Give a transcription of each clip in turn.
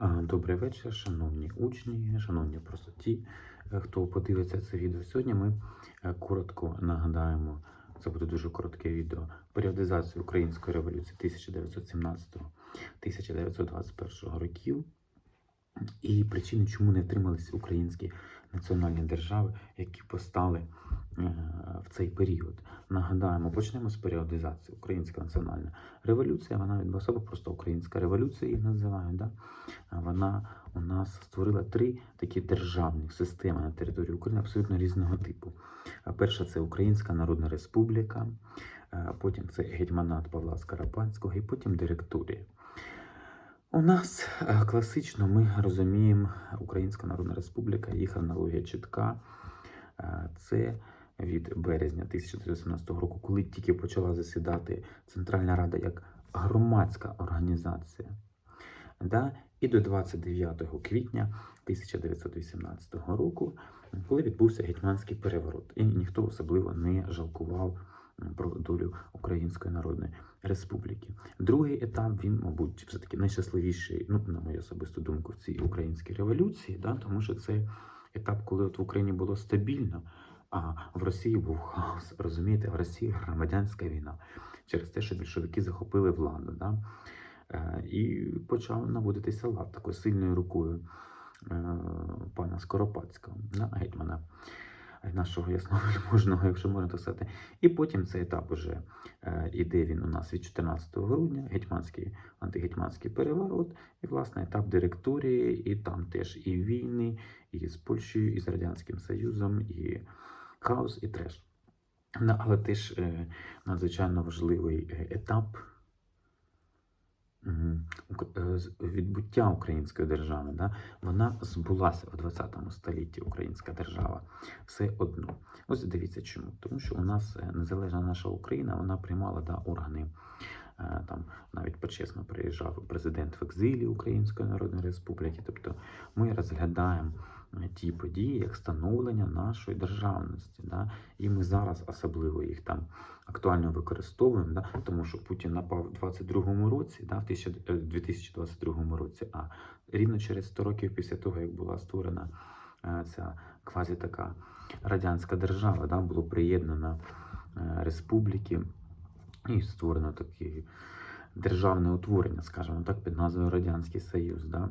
Добрий вечір, шановні учні, шановні просто ті, е, хто подивиться це відео. Сьогодні ми е, коротко нагадаємо, це буде дуже коротке відео, періодизацію Української революції 1917-1921 років і причини, чому не втрималися українські національні держави, які постали е, в цей період. Нагадаємо, почнемо з періодизації. Українська національна революція, вона відбулася або просто українська революція її називають. Да? Вона у нас створила три такі державні системи на території України абсолютно різного типу. Перша це Українська Народна Республіка, е, потім це гетьманат Павла Скарапанського і потім директорія. У нас е, класично ми розуміємо Українська Народна Республіка, їх аналогія чітка. Е, Це від березня 1917 року, коли тільки почала засідати Центральна Рада як громадська організація. І до 29 квітня 1918 року, коли відбувся гетьманський переворот, і ніхто особливо не жалкував про долю Української Народної Республіки. Другий етап він, мабуть, все таки найщасливіший, ну на мою особисту думку, в цій українській революції, да? тому що це етап, коли от в Україні було стабільно, а в Росії був хаос. Розумієте, в Росії громадянська війна через те, що більшовики захопили владу. Да? Е, і почав наводитися лад такою сильною рукою е, пана Скоропадського, да, гетьмана е, нашого ясновельможного, якщо можна так сказати. І потім цей етап уже іде він у нас від 14 грудня, гетьманський антигетьманський переворот, і власне етап директорії, і там теж і війни, і з Польщею, і з Радянським Союзом, і хаос, і треш. Ну, Але теж надзвичайно важливий етап відбуття української держави, да, вона збулася в 20 столітті українська держава. Все одно. Ось дивіться чому. Тому що у нас е, незалежна наша Україна, вона приймала да, органи. Е, Там навіть почесно приїжджав президент в екзилі Української Народної Республіки. Тобто ми розглядаємо е, ті події як становлення нашої державності. Да? І ми зараз особливо їх там актуально використовуємо, да? тому що Путін напав у 22-му році, да? в 1000 е, 2022 році, а рівно через 100 років після того, як була створена ця квазі така радянська держава, да? було приєднано республіки і створено таке державне утворення, скажімо так, під назвою Радянський Союз. Да?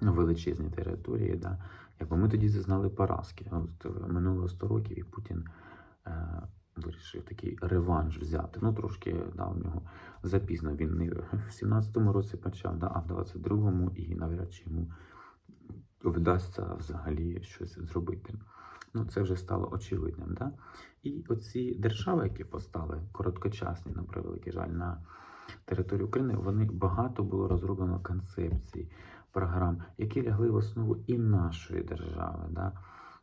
величезні території. Да? Якби ми тоді зазнали поразки. От е, минуло 100 років, і Путін е, вирішив такий реванш взяти. Ну, трошки да, у нього запізно. Він не в 17-му році почав, да, а в 22-му, і навряд чи йому вдасться взагалі щось зробити. Ну, це вже стало очевидним. Да? І оці держави, які постали короткочасні, на превеликий жаль, на території України, вони багато було розроблено концепцій, програм, які лягли в основу і нашої держави. Да?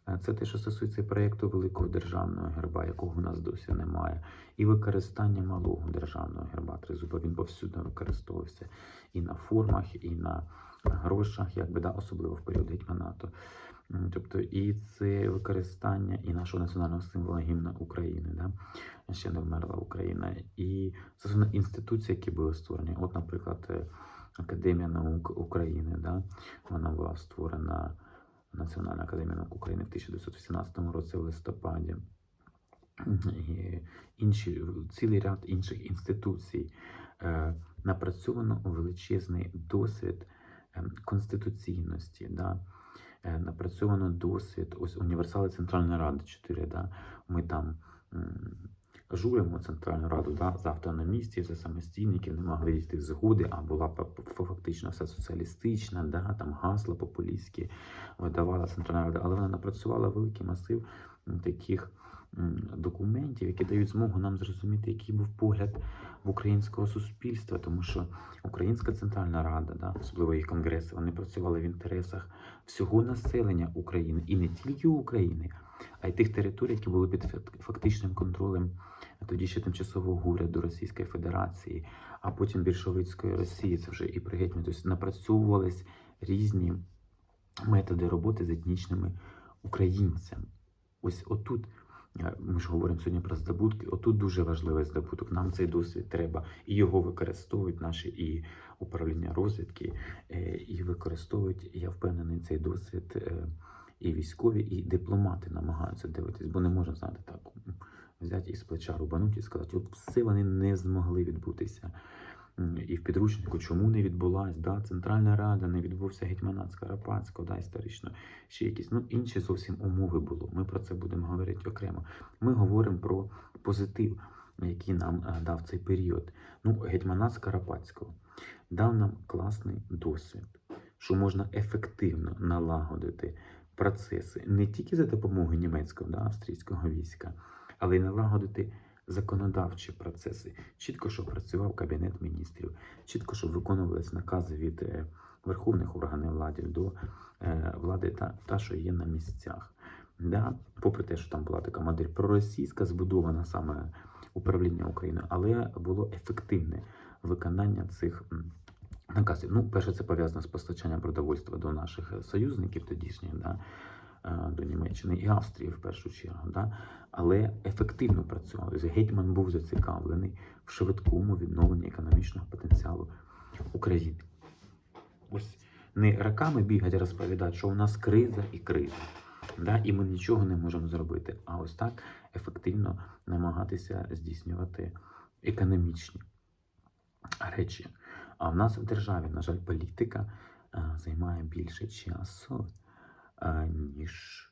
Е, Це те, що стосується проєкту великого державного герба, якого у нас досі немає, і використання малого державного герба тризуба. Він повсюди використовувався і на формах, і на грошах, якби да, особливо в період гетьманату. Тобто і це використання і нашого національного символа гімна України, да? ще не вмерла Україна, і стосовно інституцій, які були створені. От, наприклад, е, Академія наук України, да? вона була створена Національна академія наук України в 1918 році в листопаді. І інші, цілий ряд інших інституцій. Е, Напрацьовано величезний досвід е, конституційності. Да? Е, Напрацьовано досвід, ось універсали Центральної Ради 4, да? ми там журимо Центральну Раду да? за автономістів, за самостійників, не могли дійти згоди, а була фактично все соціалістична, да? там гасла популістські видавала Центральна Рада, але вона напрацювала великий масив таких документів, які дають змогу нам зрозуміти, який був погляд українського суспільства, тому що Українська Центральна Рада, да, особливо їх конгреси, вони працювали в інтересах всього населення України і не тільки України, а й тих територій, які були під фактичним контролем тоді ще тимчасового уряду Російської Федерації, а потім більшовицької Росії. Це вже і при гетьмані. Тобто напрацьовувались різні методи роботи з етнічними українцями. Ось отут Ми ж говоримо сьогодні про здобутки. Отут дуже важливий здобуток. Нам цей досвід треба, і його використовують наші і управління розвідки, е, і використовують, я впевнений, цей досвід е, і військові, і дипломати намагаються дивитись, бо не можна знати так. Взяти із плеча рубануть і сказати, от все вони не змогли відбутися. І в підручнику чому не відбулась, да, Центральна Рада, не відбувся гетьманат Скарапатського, да, історично, ще якісь ну, інші зовсім умови було. Ми про це будемо говорити окремо. Ми говоримо про позитив, який нам е, дав цей період. Ну, гетьманат Скарапатського дав нам класний досвід, що можна ефективно налагодити процеси не тільки за допомогою німецького да, австрійського війська, але й налагодити законодавчі процеси. Чітко, щоб працював кабінет міністрів, чітко, щоб виконувались накази від е, верховних органів влади до е, влади та, та, що є на місцях. Да? Попри те, що там була така модель проросійська, збудована саме управління Україною, але було ефективне виконання цих наказів. Ну, перше, це пов'язано з постачанням продовольства до наших е, союзників тодішніх, да? Е, до Німеччини і Австрії в першу чергу. Да? Але ефективно працювали. Гетьман був зацікавлений в швидкому відновленні економічного потенціалу України. Ось не роками бігать розповідати, що у нас криза і криза. Да, і ми нічого не можемо зробити. А ось так ефективно намагатися здійснювати економічні речі. А в нас в державі, на жаль, політика е, займає більше часу, ніж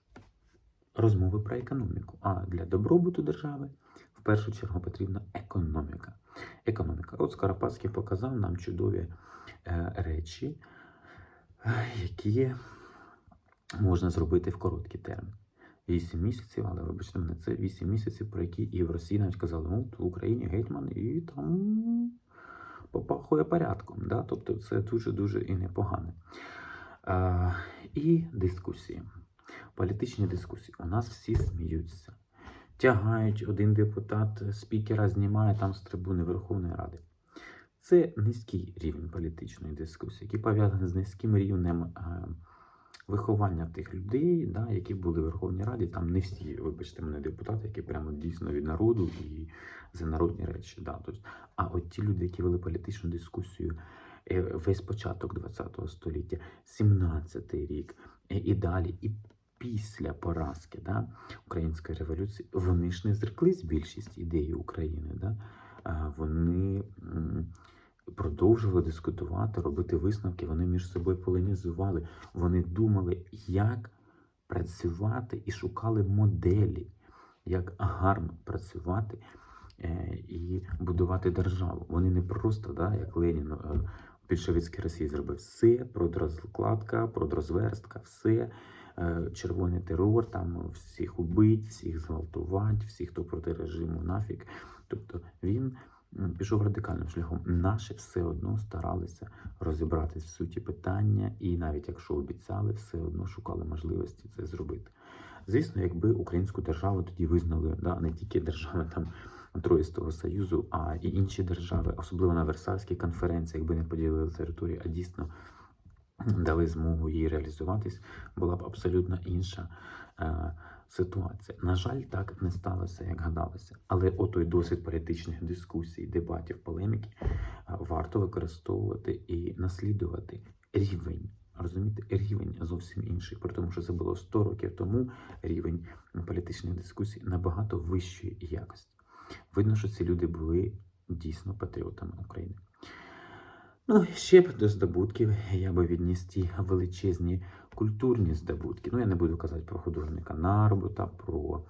розмови про економіку. А для добробуту держави в першу чергу потрібна економіка. Економіка. От Скоропадський показав нам чудові е, речі, які можна зробити в короткий термін. 8 місяців, але вибачте мене, це 8 місяців, про які і в Росії навіть казали, ну, в Україні гетьман, і там попахує порядком. Да? Тобто це дуже-дуже і непогано. І дискусії. Політичні дискусії. У нас всі сміються. Тягають один депутат спікера, знімає там з трибуни Верховної Ради. Це низький рівень політичної дискусії, який пов'язаний з низьким рівнем е, виховання тих людей, да, які були в Верховній Раді. Там не всі, вибачте мене, депутати, які прямо дійсно від народу і за народні речі. Да, тобто, а от ті люди, які вели політичну дискусію весь початок ХХ століття, 17-й рік е, і далі, і після поразки да, Української революції, вони ж не зреклись більшість ідеї України. Да? Вони продовжували дискутувати, робити висновки, вони між собою полемізували, вони думали, як працювати і шукали моделі, як гарно працювати е, і будувати державу. Вони не просто, да, як Ленін е, більшовицькій Росії зробив все, продрозкладка, продрозверстка, все. е, Червоний терор, там всіх убить, всіх зґвалтувати, всіх, хто проти режиму, нафіг. Тобто він пішов радикальним шляхом. Наші все одно старалися розібратись в суті питання, і навіть якщо обіцяли, все одно шукали можливості це зробити. Звісно, якби українську державу тоді визнали да, не тільки держави там Троїстого Союзу, а і інші держави, особливо на Версальській конференції, якби не поділили територію, а дійсно дали змогу їй реалізуватись, була б абсолютно інша е, ситуація. На жаль, так не сталося, як гадалося. Але отой досвід політичних дискусій, дебатів, полеміки е, варто використовувати і наслідувати рівень. Розумієте, рівень зовсім інший, при тому, що це було 100 років тому рівень політичних дискусій набагато вищої якості. Видно, що ці люди були дійсно патріотами України. Ну, ще б до здобутків я би відніс ті величезні культурні здобутки. Ну, я не буду казати про художника Нарбута, про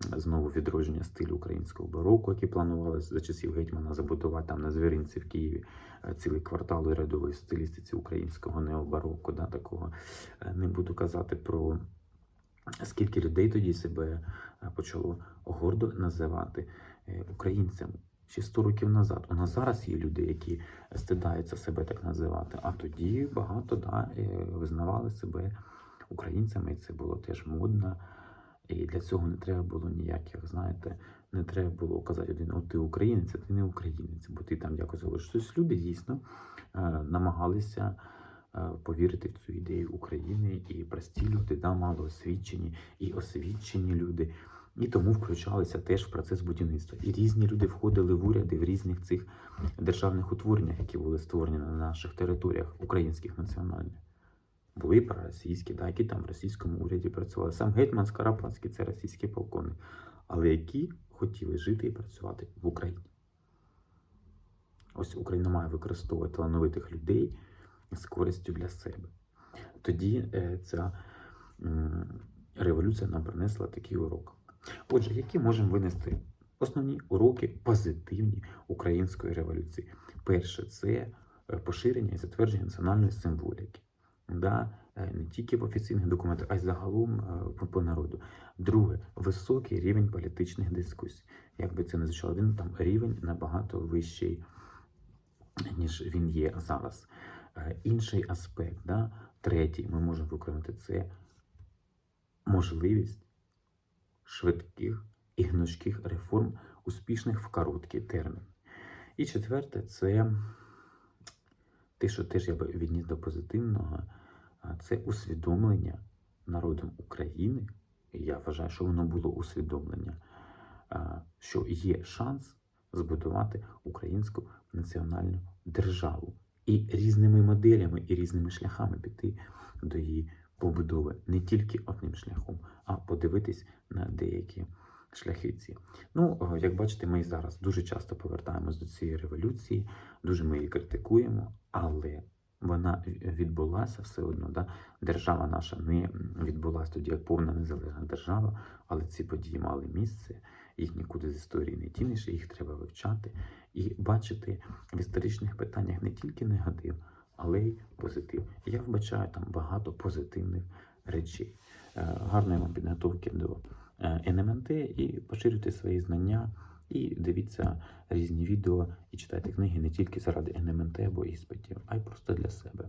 знову відродження стилю українського бароко, які планували за часів гетьмана забудувати там на звіринці в Києві е, цілий квартал урядової стилістиці українського необароко, да, такого. Е, Не буду казати про скільки людей тоді себе е, почало гордо називати е, українцями. Ще 100 років назад. У нас зараз є люди, які стидаються себе так називати. А тоді багато да, е, визнавали себе українцями, і це було теж модно. І для цього не треба було ніяких, знаєте, не треба було казати один, от ти українець, а ти не українець, бо ти там якось говориш. Тобто люди дійсно намагалися повірити в цю ідею України, і прості люди, да, мало освічені, і освічені люди І тому включалися теж в процес будівництва. І різні люди входили в уряди в різних цих державних утвореннях, які були створені на наших територіях, українських національних. Були проросійські, да, які там в російському уряді працювали. Сам гетьман Скарапатський це російський полковник, але які хотіли жити і працювати в Україні. Ось Україна має використовувати талановитих людей з користю для себе. Тоді е, ця революція нам принесла такий урок. Отже, які можемо винести основні уроки позитивні української революції? Перше, це е, поширення і затвердження національної символіки. Да? е, Не тільки в офіційних документах, а й загалом по народу. Друге, високий рівень політичних дискусій. Як би це не звучало, він там рівень набагато вищий, ніж він є зараз. Е, Інший аспект, да? третій, ми можемо виконати це можливість швидких і гнучких реформ, успішних в короткий термін. І четверте, це те, що теж я би відніс до позитивного, це усвідомлення народом України. Я вважаю, що воно було усвідомлення, що є шанс збудувати українську національну державу і різними моделями і різними шляхами піти до її побудови не тільки одним шляхом, а подивитись на деякі шляхи ці. Ну, як бачите, ми зараз дуже часто повертаємось до цієї революції, дуже ми її критикуємо, але вона відбулася все одно. Да? Держава наша не відбулася тоді як повна незалежна держава, але ці події мали місце, їх нікуди з історії не дінеш, їх треба вивчати і бачити в історичних питаннях не тільки негатив, але й позитив. Я вбачаю там багато позитивних речей. Е, Гарної вам підготовки до е, НМНТ і поширюйте свої знання. І дивіться різні відео і читайте книги не тільки заради НМНТ або іспитів, а й просто для себе.